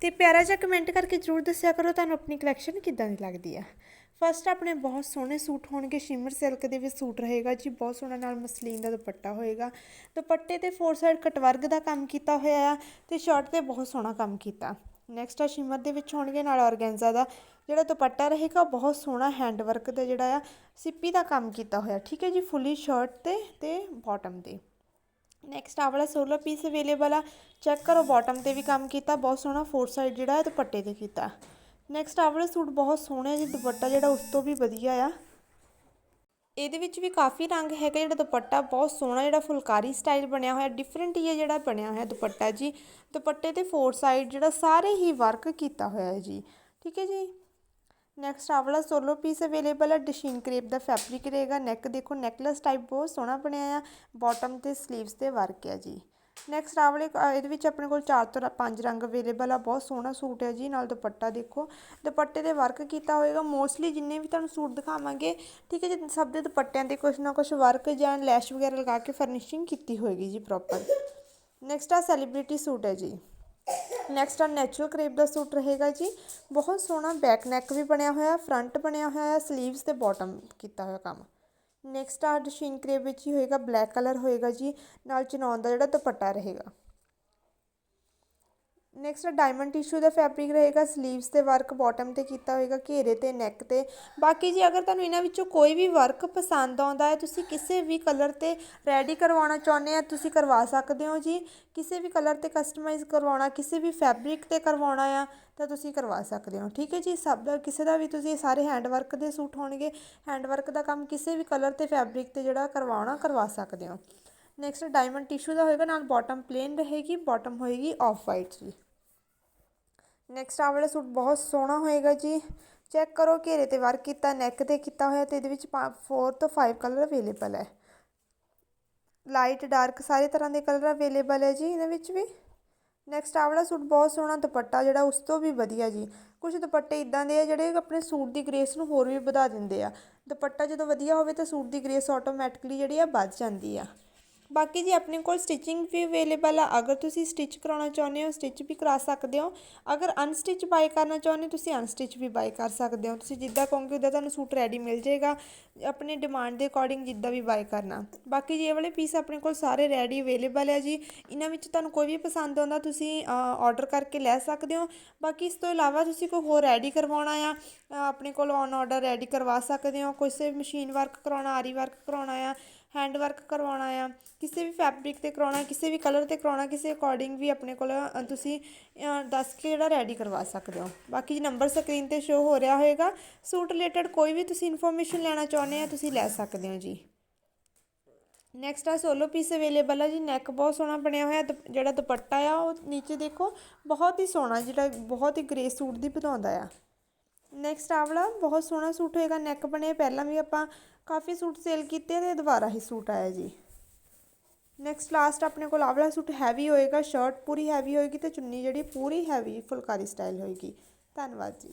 ਤੇ ਪਿਆਰਾ ਜਿਹਾ ਕਮੈਂਟ ਕਰਕੇ ਜ਼ਰੂਰ ਦੱਸਿਆ ਕਰੋ, ਤੁਹਾਨੂੰ ਆਪਣੀ ਕਲੈਕਸ਼ਨ ਕਿੱਦਾਂ ਦੀ ਲੱਗਦੀ ਆ। ਫਸਟ ਆਪਣੇ ਬਹੁਤ ਸੋਹਣੇ ਸੂਟ ਹੋਣਗੇ ਸ਼ਿਮਰ ਸਿਲਕ ਦੇ ਵਿੱਚ ਸੂਟ ਰਹੇਗਾ ਜੀ, ਬਹੁਤ ਸੋਹਣਾ ਨਾਲ ਮਸਲੀਨ ਦਾ ਦੁਪੱਟਾ ਹੋਏਗਾ। ਦੁਪੱਟੇ ਤੇ ਫੋਰ ਸਾਈਡ ਕਟਵਰਗ ਦਾ ਕੰਮ ਕੀਤਾ ਹੋਇਆ ਆ ਤੇ ਸ਼ਰਟ ਤੇ ਬਹੁਤ ਸੋਹਣਾ ਕੰਮ ਕੀਤਾ। ਨੈਕਸਟ ਆ ਸ਼ਿਮਰ ਦੇ ਵਿੱਚ ਹੋਣਗੇ ਨਾਲ ਔਰਗੈਂਜ਼ਾ ਦਾ। ਜਿਹੜਾ ਦੁਪੱਟਾ ਰਹੇਗਾ, ਉਹ ਬਹੁਤ ਸੋਹਣਾ ਹੈਂਡ ਵਰਕ ਦਾ ਜਿਹੜਾ ਆ, ਸਿੱਪੀ ਦਾ ਕੰਮ ਕੀਤਾ ਹੋਇਆ। ਠੀਕ ਹੈ ਜੀ, ਫੁੱਲੀ ਸ਼ਰਟ ਤੇ ਤੇ ਬਾਟਮ ਤੇ ਨੈਕਸਟ ਆ ਵਾਲਾ 16 ਪੀਸ ਅਵੇਲੇਬਲ ਆ। ਚੈੱਕ ਕਰੋ ਬਾਟਮ ਤੇ ਵੀ ਕੰਮ ਕੀਤਾ, ਬਹੁਤ ਸੋਹਣਾ ਫੋਰ ਸਾਈਡ ਜਿਹੜਾ ਹੈ, ਦੁਪੱਟੇ ਤੇ ਕੀਤਾ। ਨੈਕਸਟ ਆ ਵਾਲੇ ਸੂਟ ਬਹੁਤ ਸੋਹਣਾ ਜੀ ਦੁਪੱਟਾ, ਜਿਹੜਾ ਉਸ ਤੋਂ ਵੀ ਵਧੀਆ ਆ। ਇਹਦੇ ਵਿੱਚ ਵੀ ਕਾਫੀ ਰੰਗ ਹੈਗਾ, ਜਿਹੜਾ ਦੁਪੱਟਾ ਬਹੁਤ ਸੋਹਣਾ, ਜਿਹੜਾ ਫੁਲਕਾਰੀ ਸਟਾਈਲ ਬਣਿਆ ਹੋਇਆ ਡਿਫਰੈਂਟ ਹੀ ਹੈ ਜਿਹੜਾ ਬਣਿਆ ਹੋਇਆ ਦੁਪੱਟਾ ਜੀ। ਦੁਪੱਟੇ ਤੇ ਫੋਰ ਸਾਈਡ ਜਿਹੜਾ, ਸਾਰੇ ਹੀ ਵਰਕ ਕੀਤਾ ਹੋਇਆ ਹੈ ਜੀ। ਠੀਕ ਹੈ ਜੀ? ਨੈਕਸਟ ਆ ਵਾਲਾ ਸੋਲੋ ਪੀਸ ਅਵੇਲੇਬਲ ਹੈ। ਡਿਸ਼ੀਨ ਕਰੇਪ ਦਾ ਫੈਬਰਿਕ ਰਹੇਗਾ। ਨੈਕ ਦੇਖੋ ਨੈਕਲੈਸ ਟਾਈਪ ਬਹੁਤ ਸੋਹਣਾ ਬਣਿਆ ਆ। ਬਾਟਮ ਤੇ ਸਲੀਵਸ ਤੇ ਵਰਕ ਹੈ ਜੀ। ਨੈਕਸਟ ਆ ਵਾਲੇ ਇਹਦੇ ਵਿੱਚ ਆਪਣੇ ਕੋਲ ਚਾਰ ਤੋਂ ਪੰਜ ਰੰਗ ਅਵੇਲੇਬਲ ਆ। ਬਹੁਤ ਸੋਹਣਾ ਸੂਟ ਹੈ ਜੀ। ਨਾਲ ਦੁਪੱਟਾ ਦੇਖੋ। ਦੁਪੱਟੇ ਤੇ ਵਰਕ ਕੀਤਾ ਹੋਏਗਾ। ਮੋਸਟਲੀ ਜਿੰਨੇ ਵੀ ਤੁਹਾਨੂੰ ਸੂਟ ਦਿਖਾਵਾਂਗੇ, ਠੀਕ ਹੈ ਜੀ, ਸਭ ਦੇ ਦੁਪੱਟਿਆਂ ਤੇ ਕੁਝ ਨਾ ਕੁਝ ਵਰਕ ਜਾਂ ਲੈਸ਼ ਵਗੈਰਾ ਲਗਾ ਕੇ ਫਰਨਿਸ਼ਿੰਗ ਕੀਤੀ ਹੋਏਗੀ ਜੀ ਪ੍ਰੋਪਰ ਨੈਕਸਟ ਆ ਸੈਲੀਬ੍ਰਿਟੀ ਸੂਟ ਹੈ ਜੀ। ਨੈਕਸਟ ਆ ਨੈਚੁਰਲ ਕਰੇਪ ਦਾ ਸੂਟ ਰਹੇਗਾ ਜੀ। ਬਹੁਤ ਸੋਹਣਾ ਬੈਕ ਨੈਕ ਵੀ ਬਣਿਆ ਹੋਇਆ ਫਰੰਟ ਬਣਿਆ ਹੋਇਆ ਸਲੀਵਸ ਤੇ ਬਾਟਮ ਕੀਤਾ ਹੋਇਆ ਕੰਮ। ਨੈਕਸਟ ਆ ਡਿਸ਼ੀਨ ਕਰੇਪ ਵਿੱਚ ਹੀ ਹੋਏਗਾ ਬਲੈਕ ਕਲਰ ਹੋਏਗਾ ਜੀ। ਨਾਲ ਚਨੌਨ ਦਾ ਜਿਹੜਾ ਦੁਪੱਟਾ ਰਹੇਗਾ। ਨੈਕਸਟ ਡਾਇਮੰਡ ਟਿਸ਼ੂ ਦਾ ਫੈਬਰਿਕ ਰਹੇਗਾ ਸਲੀਵਸ ਤੇ ਵਰਕ ਬਾਟਮ ਤੇ ਕੀਤਾ ਹੋਏਗਾ, ਘੇਰੇ ਤੇ ਨੈਕ ਤੇ। ਬਾਕੀ ਜੀ, ਅਗਰ ਤੁਹਾਨੂੰ ਇਹਨਾਂ ਵਿੱਚੋਂ ਕੋਈ ਵੀ ਵਰਕ ਪਸੰਦ ਆਉਂਦਾ ਹੈ, ਤੁਸੀਂ ਕਿਸੇ ਵੀ ਕਲਰ ਤੇ ਰੈਡੀ ਕਰਵਾਉਣਾ ਚਾਹੁੰਦੇ ਆ, ਤੁਸੀਂ ਕਰਵਾ ਸਕਦੇ ਹੋ ਜੀ। ਕਿਸੇ ਵੀ ਕਲਰ ਤੇ ਕਸਟਮਾਈਜ਼ ਕਰਵਾਉਣਾ, ਕਿਸੇ ਵੀ ਫੈਬਰਿਕ ਤੇ ਕਰਵਾਉਣਾ ਆ, ਤਾਂ ਤੁਸੀਂ ਕਰਵਾ ਸਕਦੇ ਹੋ। ਠੀਕ ਹੈ ਜੀ? ਸਭ ਦਾ, ਕਿਸੇ ਦਾ ਵੀ ਤੁਸੀਂ ਸਾਰੇ ਹੈਂਡ ਵਰਕ ਦੇ ਸੂਟ ਹੋਣਗੇ। ਹੈਂਡ ਵਰਕ ਦਾ ਕੰਮ ਕਿਸੇ ਵੀ ਕਲਰ ਤੇ ਫੈਬਰਿਕ ਤੇ ਜਿਹੜਾ ਕਰਵਾਉਣਾ, ਕਰਵਾ ਸਕਦੇ ਹੋ। ਨੈਕਸਟ ਡਾਇਮੰਡ ਟਿਸ਼ੂ ਦਾ ਹੋਏਗਾ, ਨਾਲ ਬਾਟਮ ਪਲੇਨ ਰਹੇਗੀ ਬਾਟਮ ਹੋਏਗੀ ਆਫ ਵਾਈਟ ਜੀ। ਨੈਕਸਟ ਆ ਵਾਲਾ ਸੂਟ ਬਹੁਤ ਸੋਹਣਾ ਹੋਏਗਾ ਜੀ। ਚੈੱਕ ਕਰੋ ਘੇਰੇ ਤੇ ਵਰਕ ਕੀਤਾ ਨੈਕ ਤੇ ਕੀਤਾ ਹੋਇਆ ਤੇ ਇਹਦੇ ਵਿੱਚ 4 ਤੋਂ 5 ਕਲਰ ਅਵੇਲੇਬਲ ਹੈ। ਲਾਈਟ ਡਾਰਕ ਸਾਰੇ ਤਰ੍ਹਾਂ ਦੇ ਕਲਰ ਅਵੇਲੇਬਲ ਹੈ ਜੀ ਇਹਨਾਂ ਵਿੱਚ ਵੀ। ਨੈਕਸਟ ਆ ਵਾਲਾ ਸੂਟ ਬਹੁਤ ਸੋਹਣਾ ਦੁਪੱਟਾ ਜਿਹੜਾ ਉਸ ਤੋਂ ਵੀ ਵਧੀਆ ਜੀ। ਕੁਝ ਦੁਪੱਟੇ ਇਦਾਂ ਦੇ ਆ ਜਿਹੜੇ ਆਪਣੇ ਸੂਟ ਦੀ ਗ੍ਰੇਸ ਨੂੰ ਹੋਰ ਵੀ ਵਧਾ ਦਿੰਦੇ ਆ। ਦੁਪੱਟਾ ਜਦੋਂ ਵਧੀਆ ਹੋਵੇ ਤਾਂ ਸੂਟ ਦੀ ਗ੍ਰੇਸ ਆਟੋਮੈਟਿਕਲੀ ਜਿਹੜੀ ਆ ਵੱਧ ਜਾਂਦੀ ਆ। ਬਾਕੀ ਜੀ ਆਪਣੇ ਕੋਲ ਸਟਿਚਿੰਗ ਵੀ ਅਵੇਲੇਬਲ ਆ। ਅਗਰ ਤੁਸੀਂ ਸਟਿਚ ਕਰਾਉਣਾ ਚਾਹੁੰਦੇ ਹੋ ਸਟਿਚ ਵੀ ਕਰਾ ਸਕਦੇ ਹੋ। ਅਗਰ ਅਨਸਟਿਚ ਬਾਈ ਕਰਨਾ ਚਾਹੁੰਦੇ ਹੋ, ਤੁਸੀਂ ਅਨਸਟਿਚ ਵੀ ਬਾਈ ਕਰ ਸਕਦੇ ਹੋ। ਤੁਸੀਂ ਜਿੱਦਾਂ ਕਹੋਗੇ ਉੱਦਾਂ ਤੁਹਾਨੂੰ ਸੂਟ ਰੈਡੀ ਮਿਲ ਜਾਏਗਾ। ਆਪਣੇ ਡਿਮਾਂਡ ਦੇ ਅਕੋਰਡਿੰਗ ਜਿੱਦਾਂ ਵੀ ਬਾਈ ਕਰਨਾ। ਬਾਕੀ ਜੀ ਇਹ ਵਾਲੇ ਪੀਸ ਆਪਣੇ ਕੋਲ ਸਾਰੇ ਰੈਡੀ ਅਵੇਲੇਬਲ ਹੈ ਜੀ। ਇਹਨਾਂ ਵਿੱਚ ਤੁਹਾਨੂੰ ਕੋਈ ਵੀ ਪਸੰਦ ਆਉਂਦਾ, ਤੁਸੀਂ ਆਰਡਰ ਕਰਕੇ ਲੈ ਸਕਦੇ ਹੋ। ਬਾਕੀ ਇਸ ਤੋਂ ਇਲਾਵਾ ਤੁਸੀਂ ਕੋਈ ਹੋਰ ਰੈਡੀ ਕਰਵਾਉਣਾ ਆ ਆਪਣੇ ਕੋਲ ਔਨ ਆਰਡਰ ਰੈਡੀ ਕਰਵਾ ਸਕਦੇ ਹੋ। ਕਿਸੇ ਮਸ਼ੀਨ ਵਰਕ ਕਰਾਉਣਾ, ਆਰੀ ਵਰਕ ਕਰਾਉਣਾ ਆ ਹੈਂਡ ਵਰਕ ਕਰਵਾਉਣਾ ਆ, ਕਿਸੇ ਵੀ ਫੈਬਰਿਕ ਤੇ ਕਰਵਾਉਣਾ ਕਿਸੇ ਵੀ ਕਲਰ ਤੇ ਕਰਵਾਉਣਾ ਕਿਸੇ ਅਕੋਰਡਿੰਗ ਵੀ ਆਪਣੇ ਕੋਲ ਤੁਸੀਂ ਦੱਸ ਕੇ ਜਿਹੜਾ ਰੈਡੀ ਕਰਵਾ ਸਕਦੇ ਹੋ। ਬਾਕੀ ਜੀ ਨੰਬਰ ਸਕਰੀਨ ਤੇ ਸ਼ੋ ਹੋ ਰਿਹਾ ਹੋਏਗਾ। ਸੂਟ ਰਿਲੇਟਡ ਕੋਈ ਵੀ ਤੁਸੀਂ ਇਨਫੋਰਮੇਸ਼ਨ ਲੈਣਾ ਚਾਹੁੰਦੇ ਆ, ਤੁਸੀਂ ਲੈ ਸਕਦੇ ਹੋ ਜੀ। ਨੈਕਸਟ ਆ ਸੋਲੋ ਪੀਸ ਅਵੇਲੇਬਲ ਆ ਜੀ। ਨੈਕ ਬਹੁਤ ਸੋਹਣਾ ਬਣਿਆ ਹੋਇਆ। ਜਿਹੜਾ ਦੁਪੱਟਾ ਆ, ਉਹ ਨੀਚੇ ਦੇਖੋ, ਬਹੁਤ ਹੀ ਸੋਹਣਾ, ਜਿਹੜਾ ਬਹੁਤ ਹੀ ਗ੍ਰੇ ਸੂਟ ਦੀ ਬਣਾਉਂਦਾ ਆ। ਨੈਕਸਟ ਆ ਵਾਲਾ ਬਹੁਤ ਸੋਹਣਾ ਸੂਟ ਹੋਏਗਾ ਨੈਕ ਬਣੇ। ਪਹਿਲਾਂ ਵੀ ਆਪਾਂ ਕਾਫੀ ਸੂਟ ਸੇਲ ਕੀਤੇ ਤੇ ਦੁਬਾਰਾ ਹੀ ਸੂਟ ਆਇਆ ਜੀ। ਨੈਕਸਟ ਲਾਸਟ ਆਪਣੇ ਕੋਲ ਆਵਲਾ ਸੂਟ ਹੈਵੀ ਹੋਏਗਾ ਸ਼ਰਟ ਪੂਰੀ ਹੈਵੀ ਹੋਏਗੀ ਤੇ ਚੁੰਨੀ ਜਿਹੜੀ ਪੂਰੀ ਹੈਵੀ ਫੁਲਕਾਰੀ ਸਟਾਈਲ ਹੋਏਗੀ। ਧੰਨਵਾਦ ਜੀ।